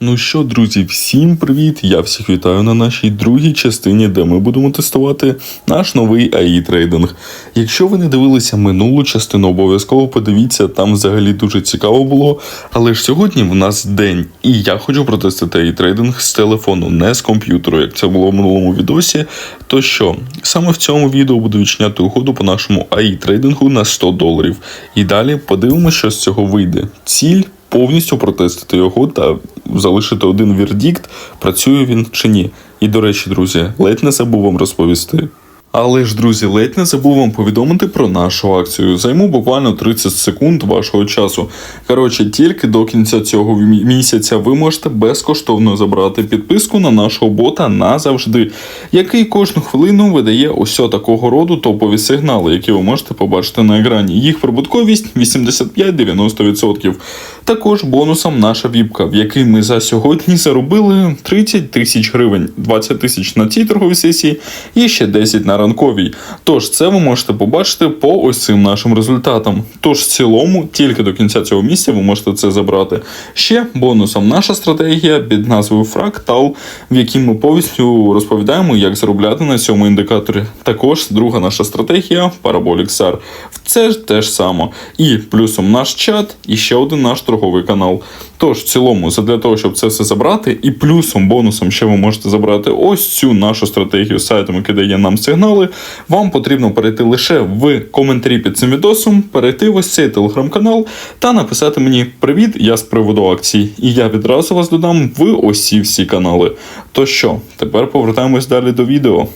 Ну що, друзі, всім привіт! Я всіх вітаю на нашій другій частині, де ми будемо тестувати наш новий AI трейдинг. Якщо ви не дивилися минулу частину, обов'язково подивіться, там взагалі дуже цікаво було. Але ж сьогодні в нас день, і я хочу протестити AI трейдинг з телефону, не з комп'ютеру, як це було в минулому відосі. То що, саме в цьому відео буду відчиняти угоду по нашому AI трейдингу на 100 доларів. І далі подивимося, що з цього вийде. Ціль повністю протестити його та залишити один вердикт, працює він чи ні. І до речі, друзі, ледь не забув вам розповісти. Але ж, друзі, ледь не забув вам повідомити про нашу акцію. Займу буквально 30 секунд вашого часу. Коротше, тільки до кінця цього місяця ви можете безкоштовно забрати підписку на нашого бота назавжди, який кожну хвилину видає ось такого роду топові сигнали, які ви можете побачити на екрані. Їх прибутковість 85-90%. Також бонусом наша віпка, в якій ми за сьогодні заробили 30 тисяч гривень, 20 тисяч на цій торговій сесії і ще 10 на ранковій. Тож це ви можете побачити по ось цим нашим результатам. Тож в цілому, тільки до кінця цього місяця ви можете це забрати. Ще бонусом наша стратегія під назвою Фрактал, в якій ми повністю розповідаємо, як заробляти на цьому індикаторі. Також друга наша стратегія Parabolic SAR. Це ж те ж саме. І плюсом наш чат, і ще один наш торговий канал. Тож, в цілому, для того, щоб це все забрати, і плюсом, бонусом ще ви можете забрати ось цю нашу стратегію з сайтом, який дає нам сигнали. Вам потрібно перейти лише в коментарі під цим відосом, перейти в ось цей телеграм-канал та написати мені Привіт, я з приводу акцій. І я відразу вас додам в ось ці всі канали. То що, тепер повертаємось далі до відео.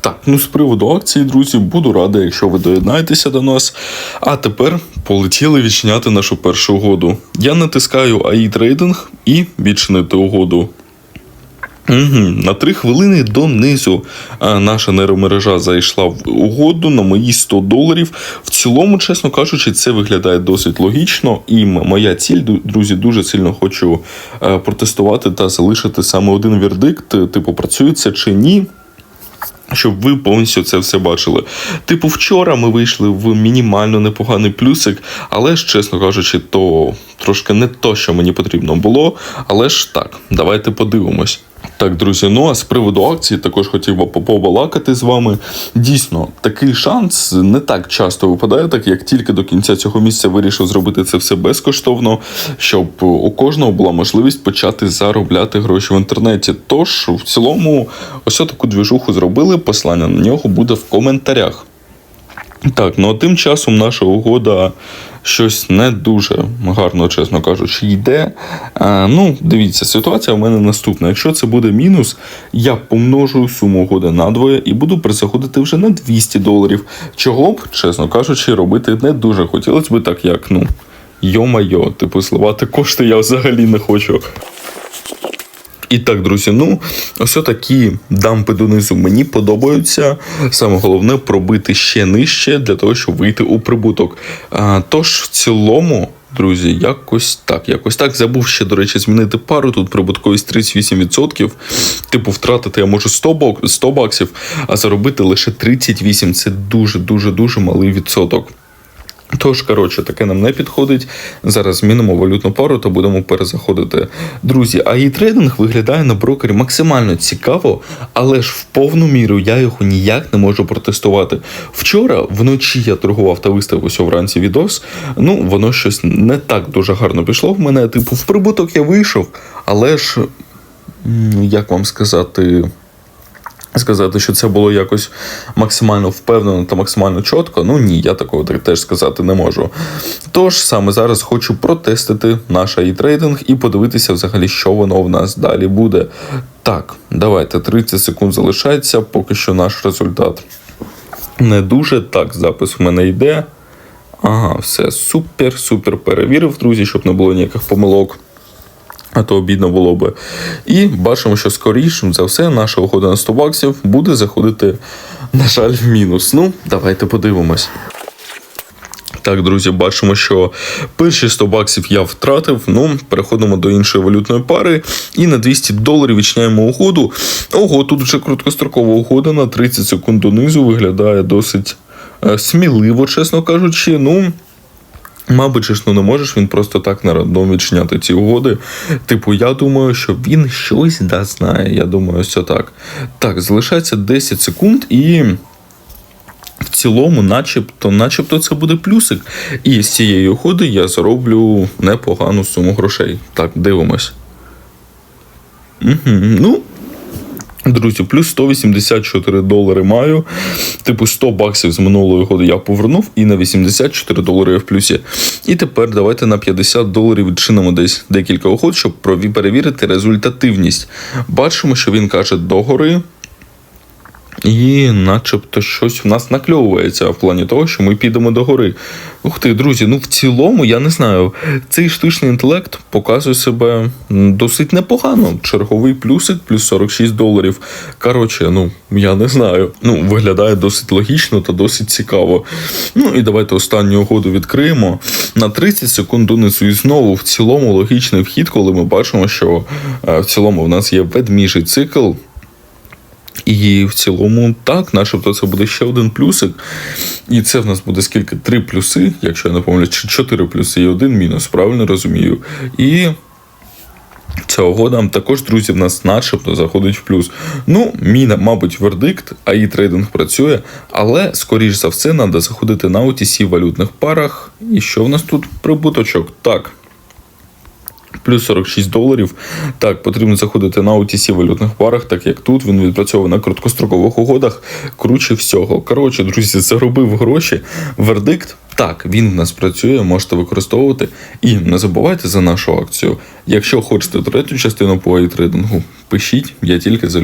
Так, ну з приводу акції, друзі, буду радий, якщо ви доєднаєтеся до нас. А тепер полетіли відчиняти нашу першу угоду. Я натискаю AI трейдинг і відчинити угоду. Угу. На три хвилини донизу наша нейромережа зайшла в угоду на мої 100 доларів. В цілому, чесно кажучи, це виглядає досить логічно. І моя ціль, друзі, дуже сильно хочу е, протестувати та залишити саме один вердикт, е, типу, працює це чи ні. Щоб ви повністю це все бачили. Типу, вчора ми вийшли в мінімально непоганий плюсик, але ж, чесно кажучи, то трошки не то, що мені потрібно було. Але ж так, давайте подивимось. Так, друзі, ну а з приводу акції також хотів би побалакати з вами. Дійсно, такий шанс не так часто випадає, так як тільки до кінця цього місяця вирішив зробити це все безкоштовно, щоб у кожного була можливість почати заробляти гроші в інтернеті. Тож, в цілому, ось таку двіжуху зробили. Посилання на нього буде в коментарях. Так, ну а тим часом наша угода щось не дуже гарно, чесно кажучи, йде. Ну, дивіться, ситуація в мене наступна. Якщо це буде мінус, я помножую суму угоди надвоє і буду перезаходити вже на 200 доларів. Чого б, чесно кажучи, робити не дуже хотілося б так, як ну. Йо-майо, типу, сливати кошти я взагалі не хочу. І так, друзі, ну ось такі дампи донизу мені подобаються. Саме головне пробити ще нижче для того, щоб вийти у прибуток. А, тож, в цілому, друзі, якось так. Якось так. Забув ще, до речі, змінити пару. Тут прибутковість 38%. Типу, втратити я можу 100, бок- 100 баксів, а заробити лише 38. Це дуже, дуже, дуже малий відсоток. Тож, коротше, таке нам не підходить. Зараз змінимо валютну пару та будемо перезаходити. Друзі, а і трейдинг виглядає на брокері максимально цікаво, але ж в повну міру я його ніяк не можу протестувати. Вчора вночі я торгував та виставив ось вранці відос. Ну, воно щось не так дуже гарно пішло в мене. Типу, в прибуток я вийшов, але ж, як вам сказати. Сказати, що це було якось максимально впевнено та максимально чітко. Ну ні, я такого так теж сказати не можу. Тож саме зараз хочу протестити наш і трейдинг і подивитися взагалі, що воно в нас далі буде. Так, давайте 30 секунд залишається, поки що наш результат. Не дуже так, запис в мене йде. Ага, все супер, супер перевірив, друзі, щоб не було ніяких помилок. А то обідно було би. І бачимо, що скоріше за все наша угода на 100 баксів буде заходити, на жаль, в мінус. Ну, давайте подивимось. Так, друзі, бачимо, що перші 100 баксів я втратив. Ну, переходимо до іншої валютної пари. І на 200 доларів відчиняємо угоду. Ого, тут вже короткострокова угода на 30 секунд донизу виглядає досить е, сміливо, чесно кажучи. Ну, Мабуть, ж ну не можеш він просто так на рандом відчиняти ці угоди. Типу, я думаю, що він щось да знає. Я думаю, що так. Так, залишається 10 секунд і. В цілому, начебто, начебто це буде плюсик. І з цієї угоди я зароблю непогану суму грошей. Так, дивимось. Угу. Ну, Друзі, плюс 184 долари маю. Типу 100 баксів з минулої году я повернув, і на 84 долари я в плюсі. І тепер давайте на 50 доларів відчинимо десь декілька охот, щоб перевірити результативність. Бачимо, що він каже догори. І начебто щось в нас накльовується в плані того, що ми підемо до гори. Ух ти, друзі, ну в цілому, я не знаю, цей штучний інтелект показує себе досить непогано. Черговий плюсик, плюс 46 доларів. Коротше, ну я не знаю. Ну, виглядає досить логічно та досить цікаво. Ну і давайте останню угоду відкриємо. На 30 секунд донизу і знову в цілому логічний вхід, коли ми бачимо, що е, в цілому в нас є ведміжий цикл. І в цілому, так, начебто це буде ще один плюсик. І це в нас буде скільки? Три плюси, якщо я не помиляюсь, чи чотири плюси і один мінус, правильно розумію. І ця угода також, друзі, в нас начебто заходить в плюс. Ну, мій, мабуть, вердикт, АІ трейдинг працює, але, скоріш за все, треба заходити на OTC валютних парах. І що в нас тут прибуточок? Так. Плюс 46 доларів. Так, потрібно заходити на OTC валютних парах, так як тут він відпрацьовує на короткострокових угодах. Круче всього. Коротше, друзі, заробив гроші. Вердикт. Так, він в нас працює, можете використовувати. І не забувайте за нашу акцію. Якщо хочете третю частину по трейдингу, пишіть, я тільки за